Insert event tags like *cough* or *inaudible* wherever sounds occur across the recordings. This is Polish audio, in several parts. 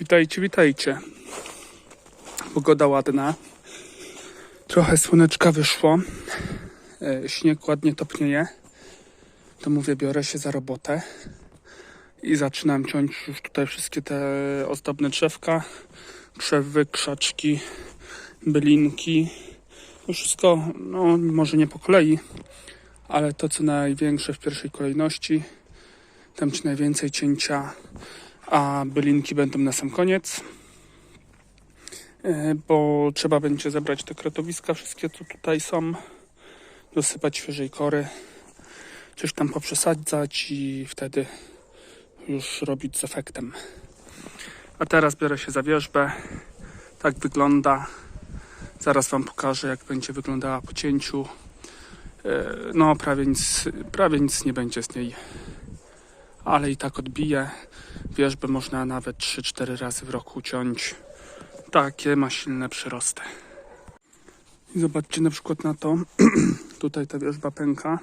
Witajcie, witajcie. Pogoda ładna. Trochę słoneczka wyszło. E, Śnieg ładnie topnieje. To mówię, biorę się za robotę. I zaczynam ciąć już tutaj wszystkie te ozdobne drzewka. Krzewy, krzaczki, bylinki. To wszystko, no może nie po kolei, ale to co największe w pierwszej kolejności. Tam czy najwięcej cięcia a bylinki będą na sam koniec, E, bo trzeba będzie zebrać te kretowiska, wszystkie co tutaj są, dosypać świeżej kory, coś tam poprzesadzać i wtedy już robić z efektem. A teraz biorę się za wierzbę. Tak wygląda. Zaraz Wam pokażę, jak będzie wyglądała po cięciu. E, No, prawie nic, prawie nic nie będzie z niej, ale i tak odbije. Wierzby można nawet 3-4 razy w roku ciąć. Takie ma silne przyrosty. I zobaczcie na przykład na to. *clears throat* Tutaj ta wierzba pęka.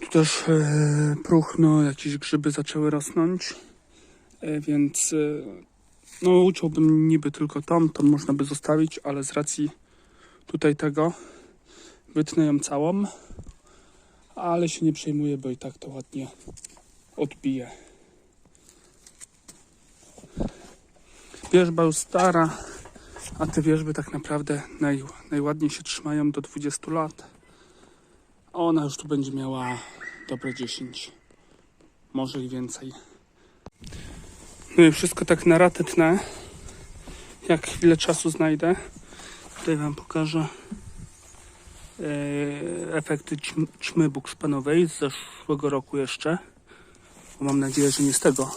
Tu też e, próchno, jakieś grzyby zaczęły rosnąć. E, więc e, no uciąłbym niby tylko tą, to można by zostawić, ale z racji tutaj tego wytnę ją całą. Ale się nie przejmuję, bo i tak to ładnie odbije. Wierzba już stara, a te wierzby tak naprawdę naj, najładniej się trzymają do 20 lat. A ona już tu będzie miała dobre 10, może i więcej. No i wszystko tak na ratę tnę. Jak chwilę czasu znajdę, tutaj Wam pokażę efekty ćm- ćmy bukszpanowej z zeszłego roku jeszcze. Mam nadzieję, że nie z tego.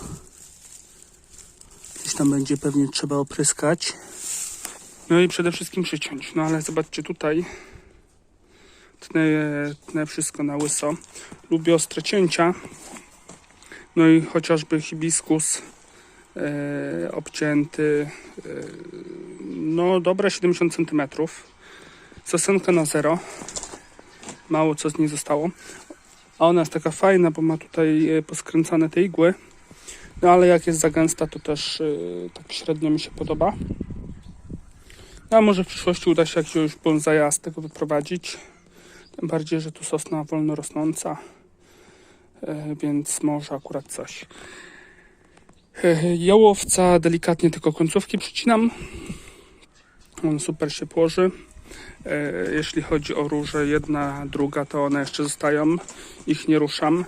Gdzieś tam będzie pewnie trzeba opryskać. No i przede wszystkim przyciąć. No ale zobaczcie tutaj. Tnę, tnę wszystko na łyso. Lubię ostre cięcia. No i chociażby hibiskus e, obcięty e, no dobre 70 cm. Sosenka na zero. Mało co z niej zostało. A ona jest taka fajna, bo ma tutaj e, poskręcane te igły. No ale jak jest za gęsta, to też e, tak średnio mi się podoba. No, a może w przyszłości uda się jakiegoś bonsaja z tego wyprowadzić. Tym bardziej, że tu sosna wolno rosnąca. E, Więc może akurat coś. E, Jałowca delikatnie tylko końcówki przycinam. On super się płoży. E, Jeśli chodzi o róże, jedna, druga, to one jeszcze zostają. Ich nie ruszam.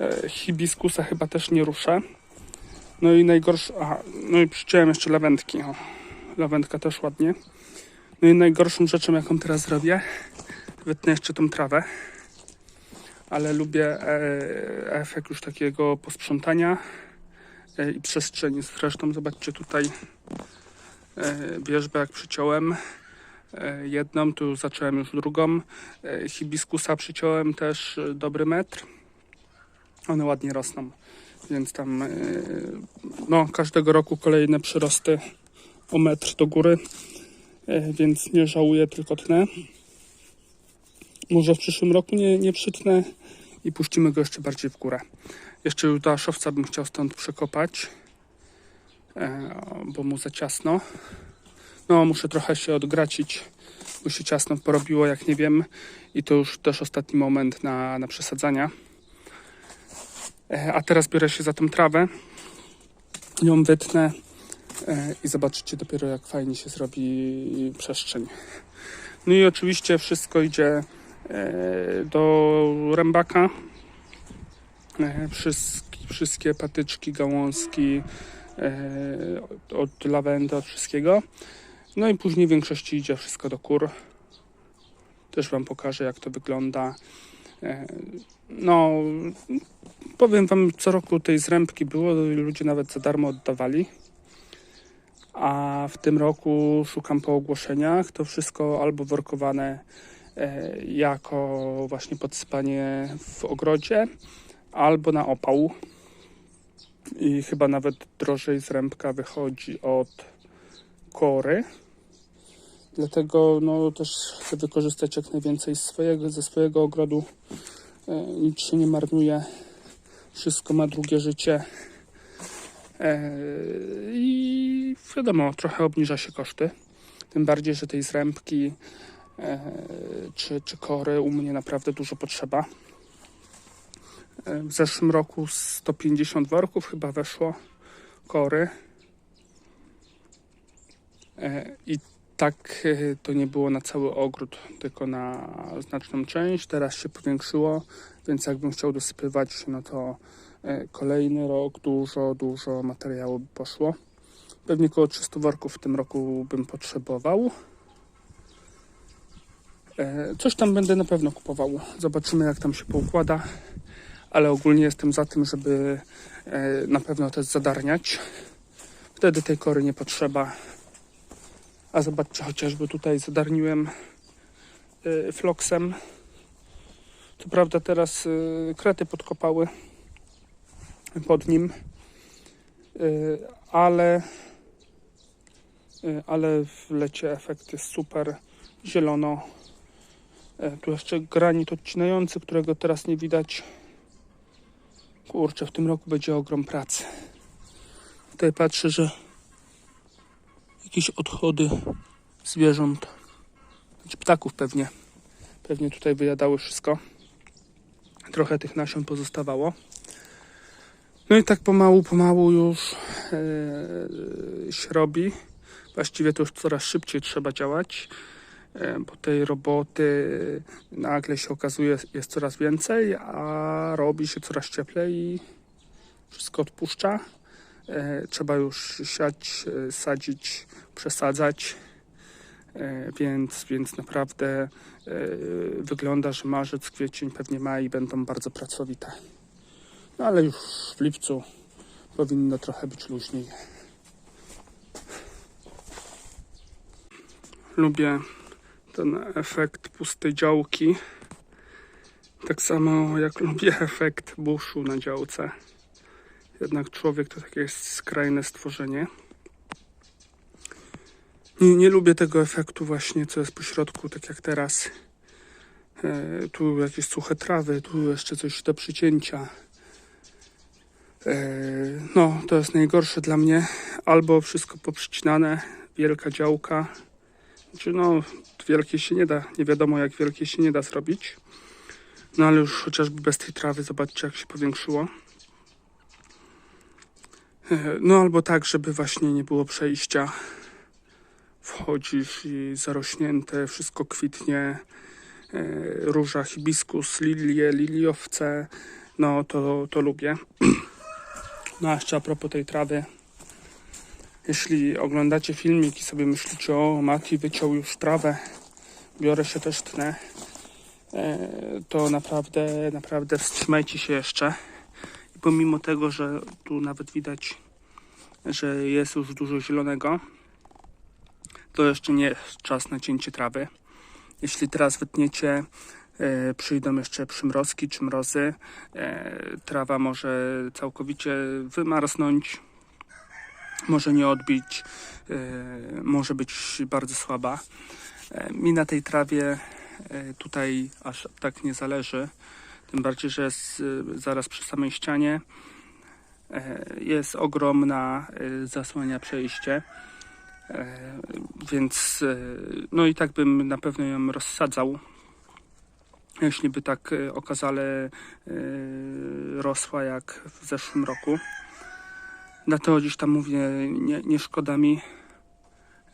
E, Hibiskusa chyba też nie ruszę. No i najgorsze. Aha, no i przyciąłem jeszcze lawendki. O, lawendka też ładnie. No i najgorszą rzeczą, jaką teraz zrobię, wytnę jeszcze tą trawę. Ale lubię e, efekt już takiego posprzątania i przestrzeni. Zresztą zobaczcie tutaj wierzbę jak przyciąłem jedną, tu zacząłem już drugą. E, Hibiskusa przyciąłem też e, dobry metr. One ładnie rosną, więc tam e, no, każdego roku kolejne przyrosty o metr do góry, e, więc nie żałuję, tylko tnę. Może w przyszłym roku nie, nie przytnę i puścimy go jeszcze bardziej w górę. Jeszcze Judaszowca bym chciał stąd przekopać, e, bo mu za ciasno. No, muszę trochę się odgracić, bo się ciasno porobiło, jak nie wiem. I to już też ostatni moment na, na przesadzania. E, A teraz biorę się za tą trawę. Ją wytnę e, i zobaczycie dopiero, jak fajnie się zrobi przestrzeń. No i oczywiście wszystko idzie e, do rębaka. Wszystkie, patyczki, gałązki, od lawendy, od wszystkiego. No i później w większości idzie wszystko do kur. Też Wam pokażę, jak to wygląda. E, No, powiem Wam, co roku tej zrębki było, ludzie nawet za darmo oddawali. A w tym roku szukam po ogłoszeniach. To wszystko albo workowane e, jako właśnie podsypanie w ogrodzie, albo na opał. I chyba nawet drożej zrębka wychodzi od kory. Dlatego no, też chcę wykorzystać jak najwięcej swojego, ze swojego ogrodu. E, Nic się nie marnuje. Wszystko ma drugie życie. E, I wiadomo, trochę obniża się koszty. Tym bardziej, że tej zrębki e, czy, czy kory u mnie naprawdę dużo potrzeba. E, W zeszłym roku 150 worków chyba weszło kory. E, I tak e, to nie było na cały ogród, tylko na znaczną część. Teraz się powiększyło, więc jakbym chciał dosypywać, no to e, kolejny rok dużo, dużo materiału by poszło. Pewnie około 300 worków w tym roku bym potrzebował. E, Coś tam będę na pewno kupował. Zobaczymy, jak tam się poukłada. Ale ogólnie jestem za tym, żeby na pewno też zadarniać. Wtedy tej kory nie potrzeba. A zobaczcie, chociażby tutaj zadarniłem e, floksem. Co prawda teraz e, krety podkopały pod nim, e, ale ale w lecie efekt jest super zielono. E, Tu jeszcze granit odcinający, którego teraz nie widać. Kurczę, w tym roku będzie ogrom pracy. Tutaj patrzę, że jakieś odchody zwierząt, znaczy ptaków pewnie, pewnie tutaj wyjadały wszystko. Trochę tych nasion pozostawało. No i tak pomału, pomału już e, się robi. Właściwie to już coraz szybciej trzeba działać, e, bo tej roboty nagle się okazuje jest coraz więcej, a robi się coraz cieplej i wszystko odpuszcza. E, Trzeba już siać, e, sadzić, przesadzać, E, więc, więc naprawdę wygląda, że marzec, kwiecień, pewnie maj będą bardzo pracowite. No ale już w lipcu powinno trochę być luźniej. Lubię ten efekt pustej działki. Tak samo jak lubię efekt buszu na działce. Jednak człowiek to takie jest skrajne stworzenie. Nie, nie lubię tego efektu właśnie, co jest po środku, tak jak teraz. E, tu jakieś suche trawy, tu jeszcze coś do przycięcia. E, no, to jest najgorsze dla mnie. Albo wszystko poprzycinane, wielka działka. Znaczy, no, wielkie się nie da, nie wiadomo jak wielkie się nie da zrobić. No ale już chociażby bez tej trawy, zobaczcie jak się powiększyło. E, No albo tak, żeby właśnie nie było przejścia. Wchodzisz i zarośnięte, wszystko kwitnie. E, Róża, hibiskus, lilie, liliowce. No to, to lubię. *clears throat* No a jeszcze a propos tej trawy. Jeśli oglądacie filmik i sobie myślicie, o Mati wyciął już trawę, biorę się też tnę, e, to naprawdę, naprawdę wstrzymajcie się jeszcze. Pomimo tego, że tu nawet widać, że jest już dużo zielonego, to jeszcze nie jest czas na cięcie trawy. Jeśli teraz wytniecie, e, przyjdą jeszcze przymrozki czy mrozy, e, trawa może całkowicie wymarznąć, może nie odbić, e, może być bardzo słaba. Mi na tej trawie tutaj aż tak nie zależy, tym bardziej, że e, zaraz przy samej ścianie. E, Jest ogromna, e, zasłania przejście. E, Więc e, no i tak bym na pewno ją rozsadzał. Jeśli by tak okazale rosła jak w zeszłym roku. Dlatego gdzieś tam mówię, nie, nie szkoda mi.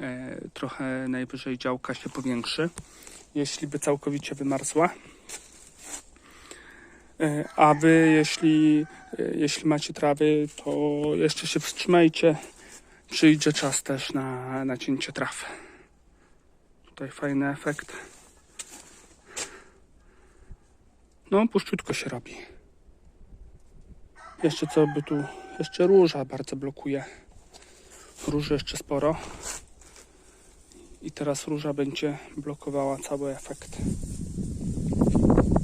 E, Trochę najwyżej działka się powiększy. Jeśli by całkowicie wymarzła. E, A wy, jeśli, e, jeśli macie trawy, to jeszcze się wstrzymajcie. Przyjdzie czas też na nacięcie traw. Tutaj fajny efekt. No, puszczutko się robi. Jeszcze co by tu... Jeszcze róża bardzo blokuje. Róży jeszcze sporo. I teraz róża będzie blokowała cały efekt.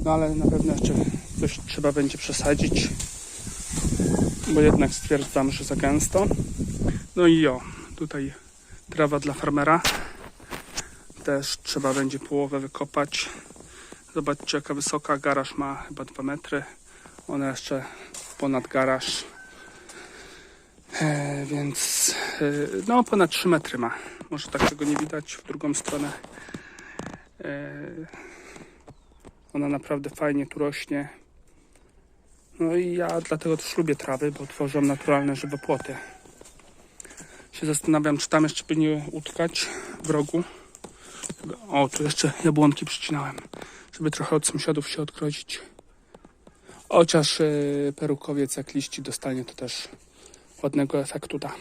No ale na pewno jeszcze coś trzeba będzie przesadzić. Bo jednak stwierdzam, że za gęsto. No i o, tutaj trawa dla farmera. Też trzeba będzie połowę wykopać. Zobaczcie jaka wysoka. Garaż ma chyba 2 metry. Ona jeszcze ponad garaż. E, więc e, no ponad 3 metry ma. Może tak tego nie widać w drugą stronę. E, ona naprawdę fajnie tu rośnie. No i ja dlatego też lubię trawy, bo tworzą naturalne żywe płoty. Się zastanawiam, czy tam jeszcze by nie utkać w rogu. O, tu jeszcze jabłonki przycinałem, żeby trochę od sąsiadów się odgrodzić. Chociaż yy, perukowiec jak liści dostanie, to też ładnego efektu da.